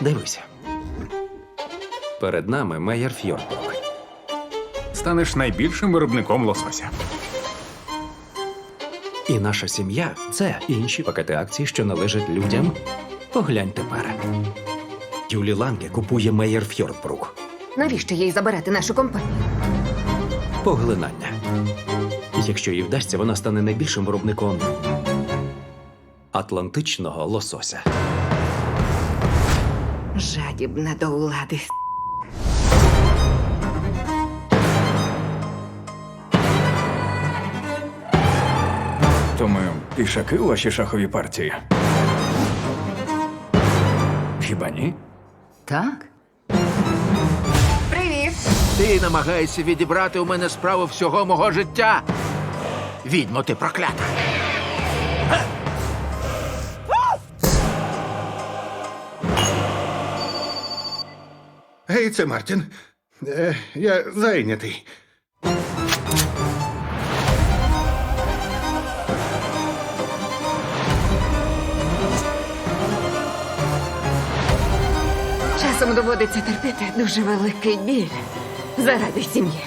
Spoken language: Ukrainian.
Дивися. Перед нами Мейер Фьордбрук. Станеш найбільшим виробником лосося. І наша сім'я це інші пакети акцій, що належать людям. Поглянь тепер. Юлі Ланге купує Мейер Фьордбрук. Навіщо їй забирати нашу компанію? Поглинання. Якщо їй вдасться, вона стане найбільшим виробником атлантичного лосося. Жадібна до влади. То ми пішаки у вашій шаховій партії. Хіба ні? Так. Привіт! Ти намагаєшся відібрати у мене справу всього мого життя. Відьмо ти проклята. Гей, це Мартін. Е, я зайнятий. Часом доводиться терпіти дуже великий біль заради сім'ї.